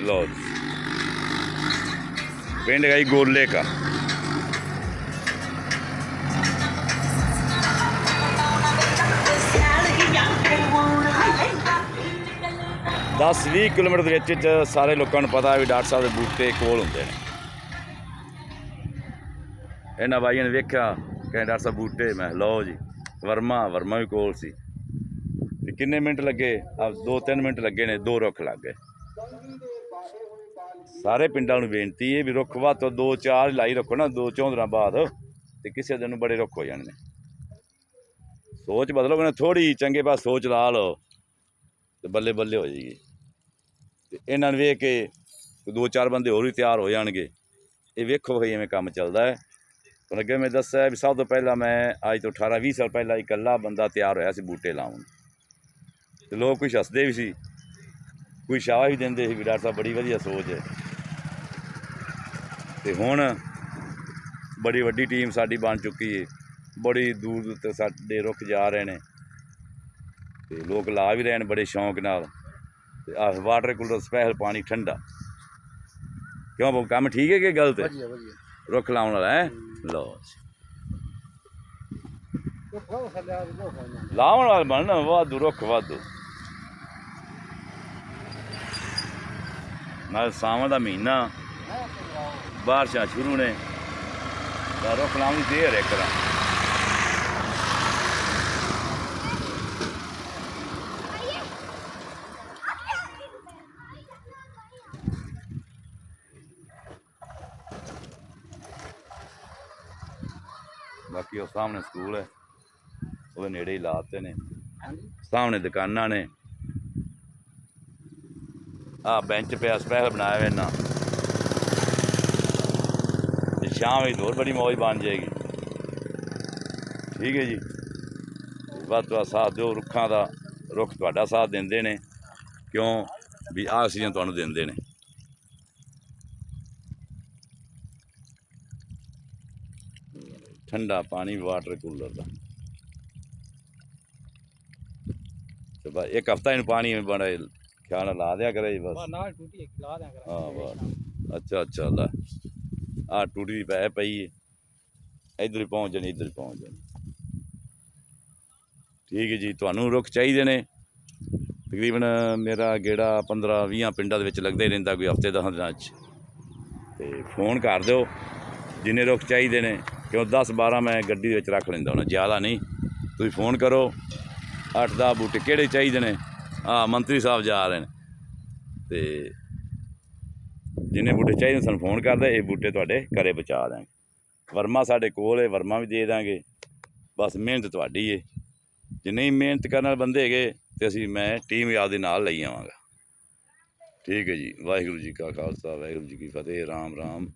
ਲਓ ਜੀ। ਪਿੰਡ ਗਈ ਗੋਲੇ ਕਾ। ਦਸ 20 ਕਿਲੋਮੀਟਰ ਦੇ ਵਿੱਚ ਵਿੱਚ ਸਾਰੇ ਲੋਕਾਂ ਨੂੰ ਪਤਾ ਵੀ ਡਾਕਟਰ ਸਾਹਿਬ ਦੇ ਬੂਟੇ ਕੋਲ ਹੁੰਦੇ ਨੇ। ਇਹਨਾਂ ਬਾਈਆਂ ਨੇ ਵੇਖਿਆ, ਕਹਿੰਦੇ ਡਾਕਟਰ ਸਾਹਿਬ ਬੂਟੇ, ਮੈਂ ਕਿਹਾ, ਲਓ ਜੀ, ਵਰਮਾ ਵਰਮਾ ਵੀ ਕੋਲ ਸੀ। ਤੇ ਕਿੰਨੇ ਮਿੰਟ ਲੱਗੇ? ਆ 2-3 ਮਿੰਟ ਲੱਗੇ ਨੇ, ਦੋ ਰੁੱਖ ਲੱਗ ਗਏ। ਸਾਰੇ ਪਿੰਡਾਂ ਨੂੰ ਬੇਨਤੀ ਹੈ ਵੀ ਰੁੱਖ ਵੱਧ ਤੋਂ ਦੋ ਚਾਰ ਹੀ ਲਾਈ ਰੱਖੋ ਨਾ, ਦੋ ਚੌਂਦਰਾਂ ਬਾਅਦ ਤੇ ਕਿਸੇ ਦਿਨ ਨੂੰ ਬੜੇ ਰੁੱਖ ਹੋ ਜਾਣਗੇ। ਸੋਚ ਬਦਲੋ ਕਹਿੰਦੇ ਥੋੜੀ ਚੰਗੇ ਪਾਸ ਸੋਚ ਲਾ ਲਓ ਤੇ ਬੱਲੇ ਬੱਲੇ ਹੋ ਜਾਈਏ। ਤੇ ਇਹਨਾਂ ਨੂੰ ਵੇਖ ਕੇ ਦੋ ਚਾਰ ਬੰਦੇ ਹੋਰ ਵੀ ਤਿਆਰ ਹੋ ਜਾਣਗੇ। ਇਹ ਵੇਖੋ ਭਈ ਐਵੇਂ ਕੰਮ ਚੱਲਦਾ ਹੈ। ਹੁਣ ਅੱਗੇ ਮੈਂ ਦੱਸਿਆ ਵੀ ਸਭ ਤੋਂ ਪਹਿਲਾਂ ਮੈਂ ਅੱਜ ਤੋਂ 18 20 ਸਾਲ ਪਹਿਲਾਂ ਇਕੱਲਾ ਬੰਦਾ ਤਿਆਰ ਹੋਇਆ ਸੀ ਬੂਟੇ ਲਾਉਣ। ਤੇ ਲੋਕ ਕੁਝ ਹੱਸਦੇ ਵੀ ਸੀ। ਕੋਈ ਸ਼ਾਬਾਸ਼ ਵੀ ਦਿੰਦੇ ਸੀ ਵੀ ਡਾਕਟਰ ਸਾਹਿਬ ਬੜੀ ਵਧੀਆ ਸੋਚ ਹੈ। ਤੇ ਹੁਣ ਬੜੀ ਵੱਡੀ ਟੀਮ ਸਾਡੀ ਬਣ ਚੁੱਕੀ ਹੈ ਬੜੀ ਦੂਰ ਦੂਰ ਤੱਕ ਸਾਡੇ ਰੁੱਖ ਜਾ ਰਹੇ ਨੇ। ਤੇ ਲੋਕ ਲਾ ਵੀ ਰਹੇ ਨੇ ਬੜੇ ਸ਼ੌਂਕ ਨਾਲ। ਤੇ ਆਹ ਵਾਟਰ ਕੂਲਰ ਸਪੈਸ਼ਲ ਪਾਣੀ ਠੰਡਾ। ਕਿਉਂ ਬਾਬੂ ਕੰਮ ਠੀਕ ਹੈ ਕਿ ਗਲਤ ਹੈ? ਵਧੀਆ ਵਧੀਆ। ਰੁੱਖ ਲਾਉਣ ਵਾਲਾ ਹੈ? ਲਓ। ਲਾਉਣ ਵਾਲਾ ਬਣਨਾ ਵਾਧੂ ਰੁੱਖ ਵਾਧੂ। ਨਾਲ ਸਾਵਾਂ ਦਾ ਮਹੀਨਾ ਬਾਰਿਸ਼ਾਂ ਸ਼ੁਰੂ ਨੇ। ਤਾਂ ਰੁੱਖ ਲਾਉਣ ਦੀ ਦੇਰ ਹੈ ਕਰਾਂ ਬਾਕੀ ਉਹ ਸਾਹਮਣੇ ਸਕੂਲ ਹੈ। ਉਹਦੇ ਨੇੜੇ ਹੀ ਲਾਤੇ ਨੇ। ਸਾਹਮਣੇ ਦੁਕਾਨਾਂ ਨੇ। ਆ ਬੈਂਚ ਪਿਆ ਸਪੈਸ਼ਲ ਬਣਾਇਆ ਹੋਇਆ ਨਾ ਤੇ ਸ਼ਾਮ ਵਿੱਚ ਹੋਰ ਬੜੀ ਮੌਜ ਬਣ ਜਾਏਗੀ। ਠੀਕ ਹੈ ਜੀ। ਵੱਧ ਤੋਂ ਸਾਥ ਦਿਓ, ਰੁੱਖਾਂ ਦਾ ਰੁੱਖ ਤੁਹਾਡਾ ਸਾਥ ਦਿੰਦੇ ਨੇ। ਕਿਉਂ? ਵੀ ਆਕਸੀਜਨ ਤੁਹਾਨੂੰ ਦਿੰਦੇ ਨੇ। ਠੰਡਾ ਪਾਣੀ ਵਾਟਰ ਕੂਲਰ ਦਾ। ਤੇ ਬਸ ਇੱਕ ਹਫਤਾ ਇਹਨੂੰ ਪਾਣੀ ਬੜਾ ਨਾਲ ਲਾ ਦਿਆ ਕਰੇ ਜੀ ਬਸ। ਨਾਲ ਟੂਟੀ ਲਾ ਦਿਆਂ ਕਰਾਂ ਹਾਂ ਬਸ। ਅੱਛਾ ਅੱਛਾ ਲੈ। ਆ ਟੂਟੀ ਦੀ ਪੈ ਪਈ ਹੈ ਇੱਧਰ ਹੀ ਪਹੁੰਚ ਜਾਣੀ ਇੱਧਰ ਹੀ ਪਹੁੰਚ ਜਾਣੀ। ਠੀਕ ਹੈ ਜੀ ਤੁਹਾਨੂੰ ਰੁੱਖ ਚਾਹੀਦੇ ਨੇ। ਤਕਰੀਬਨ ਮੇਰਾ ਗੇੜਾ 15 20 ਪਿੰਡਾਂ ਦੇ ਵਿੱਚ ਲੱਗਦਾ ਹੀ ਰਹਿੰਦਾ ਕੋਈ ਹਫ਼ਤੇ 10 ਦਿਨਾਂ 'ਚ। ਤੇ ਫੋਨ ਕਰ ਦਿਓ ਜਿੰਨੇ ਰੁੱਖ ਚਾਹੀਦੇ ਨੇ। ਕਿਉਂ 10 12 ਮੈਂ ਗੱਡੀ ਦੇ ਵਿੱਚ ਰੱਖ ਲੈਂਦਾ ਹੁਣ ਜ਼ਿਆਦਾ ਨਹੀਂ। ਤੁਸੀਂ ਫੋਨ ਕਰੋ 8 10 ਬੂਟੇ ਕਿਹੜੇ ਚਾਹੀਦੇ ਨੇ? ਆ ਮੰਤਰੀ ਸਾਹਿਬ ਜਾ ਰਹੇ ਨੇ। ਤੇ ਜਿੰਨੇ ਬੂਟੇ ਚਾਹੀਦੇ ਸਾਨੂੰ ਫੋਨ ਕਰਦੇ ਇਹ ਬੂਟੇ ਤੁਹਾਡੇ ਘਰੇ ਪਹੁੰਚਾ ਦਾਂਗੇ ਵਰਮਾ ਸਾਡੇ ਕੋਲ ਹੈ ਵਰਮਾ ਵੀ ਦੇ ਦਾਂਗੇ ਬਸ ਮਿਹਨਤ ਤੁਹਾਡੀ ਏ। ਜੇ ਨਹੀਂ ਮਿਹਨਤ ਕਰਨ ਵਾਲੇ ਬੰਦੇ ਹੈਗੇ, ਤੇ ਅਸੀਂ, ਮੈਂ ਟੀਮ ਯਾਦ ਦੇ ਨਾਲ ਲਈ ਆਵਾਂਗਾ। ਠੀਕ ਹੈ ਜੀ। ਵਾਹਿਗੁਰੂ ਜੀ ਕਾ ਖਾਲਸਾ, ਵਾਹਿਗੁਰੂ ਜੀ ਕੀ ਫਤਿਹ। ਰਾਮ ਰਾਮ।